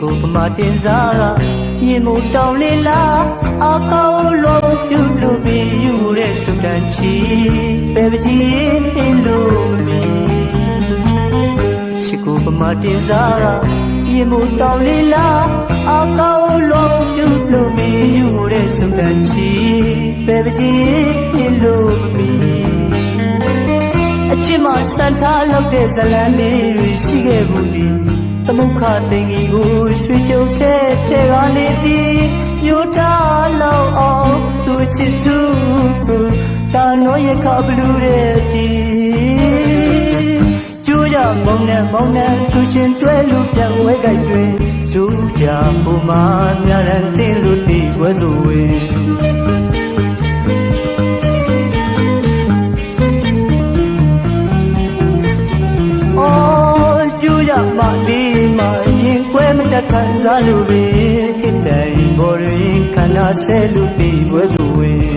ကိုပမာတင်စားကမြင်မို့တောင်းလေးလားအကောင်းလုံးပြုလို့ပြီးယူတဲ့စုတန်ချီပဲပကြီးပင်လို့မီချစ်ကိုပမာတင်စားကမြင်မို့တောင်းလေးလားအကောင်းလုံးပြုလို့ပြီးယူတဲ့စုတန်ချီပဲပကြီးပင်လို့မီအချစ်မစံထားလောက်တဲ့ဇလန်းလေးတွေရှိခဲ့ဘူး ဒီသမုခတင်ကြီးကိုရွှေကြုံတဲ့ထဲကနေဒီမြို့သားလောက်အောင်သူချစ်သူတာနောရခဘလူးတဲ့ဒီကျိုးရမောင်နဲ့မောင်နဲ့သူရှင်တွဲလို့ပြန်ဝဲကြိုက်တွေကျိုးကြပုံမှာများတဲ့တင်းလို့ဒီဝဲသူဝင်အော်ကျူရမလေး မရင်ကွဲမတခံစားလို့ပဲခိတိုင်ဘော်ရင်ခန္ဓာဆဲလို့ပြီးဝဲသူဝင်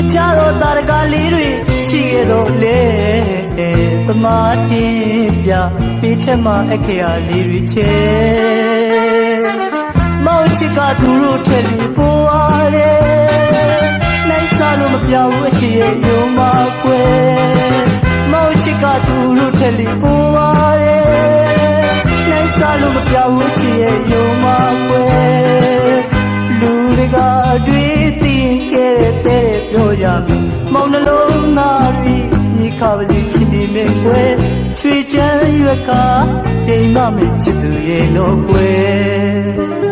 အကြတော့တာရကလေးတွေရှိရတော့လေပမာတင်ပြပေးထက်မှအခရာလေးတွေချဲမောင်ချစ်ကသူတို့ထက်ပြီးပေါ်ရတယ်နိုင်စားလို့ မပြောင်းဘူးအချစ်ရဲ့ယုံမကွယ်မောင်ချစ်ကသူတို့ထက်ပြီးပေါ်ရတယ်နိုင်စားလို့မပြောင်းဘူးအချစ်ရဲ့ယုံမကွယ်လူတွေကတွေ့တင်ခဲ့တဲ့ပြောရမယ်မောင်နှလုံးသားတွေမိခပလီချစ်နေမယ်ကွယ်ရွှေချမ်းရွက်ကချိန်မမေ့ချစ်သူရဲ့လို့ကွယ်